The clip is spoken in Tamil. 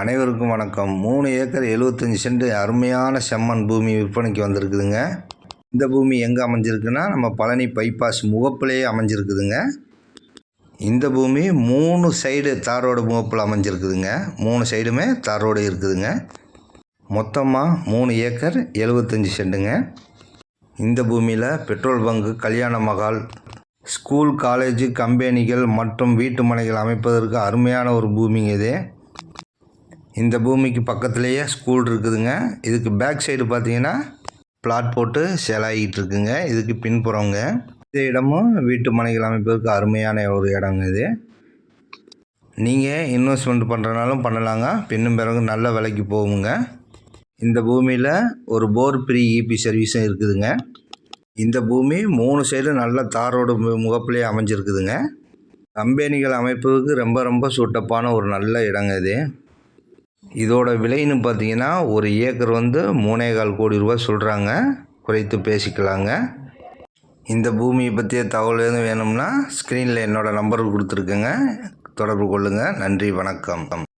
அனைவருக்கும் வணக்கம். மூணு ஏக்கர் எழுபத்தஞ்சி சென்ட் அருமையான செம்மண் பூமி விற்பனைக்கு வந்திருக்குதுங்க. இந்த பூமி எங்கே அமைஞ்சிருக்குன்னா நம்ம பழனி பைபாஸ் முகப்பிலேயே அமைஞ்சிருக்குதுங்க. இந்த பூமி மூணு சைடு தார் ரோடு முகப்பில் அமைஞ்சிருக்குதுங்க. மூணு சைடுமே தார் ரோடு இருக்குதுங்க. மொத்தமாக மூணு ஏக்கர் எழுபத்தஞ்சி சென்ட்டுங்க. இந்த பூமியில் பெட்ரோல் பங்கு கல்யாண மகால் ஸ்கூல் காலேஜ் கம்பெனிகள் மற்றும் வீட்டு மனைகள் அமைப்பதற்கு அருமையான ஒரு பூமிங்க இது. இந்த பூமிக்கு பக்கத்துலேயே ஸ்கூல் இருக்குதுங்க. இதுக்கு பேக் சைடு பார்த்தீங்கன்னா பிளாட் போட்டு சேலாகிட்டு இருக்குங்க. இதுக்கு பின்புறங்க இந்த இடமும் வீட்டு மனைகள் அமைப்பதற்கு அருமையான ஒரு இடங்க இது. நீங்கள் இன்வெஸ்ட்மெண்ட் பண்ணுறனாலும் பண்ணலாங்க. பின்னும் பிறகு நல்ல விலைக்கு போகுங்க. இந்த பூமியில் ஒரு போர் ப்ரீ இபி சர்வீஸும் இருக்குதுங்க. இந்த பூமி மூணு சைடு நல்ல தாரோடு முகப்பிலே அமைஞ்சிருக்குதுங்க. கம்பெனிகள் அமைப்புக்கு ரொம்ப ரொம்ப சூட்டப்பான ஒரு நல்ல இடங்க இது. இதோட விலைன்னு பார்த்தீங்கன்னா ஒரு ஏக்கர் வந்து மூணே கால் கோடி ரூபா சொல்கிறாங்க குறைத்து பேசிக்கலாங்க. இந்த பூமியை பற்றிய தகவல் எதுவும் வேணும்னா ஸ்க்ரீனில் என்னோடய நம்பர் கொடுத்துருக்கேங்க. தொடர்பு கொள்ளுங்கள் நன்றி வணக்கம்.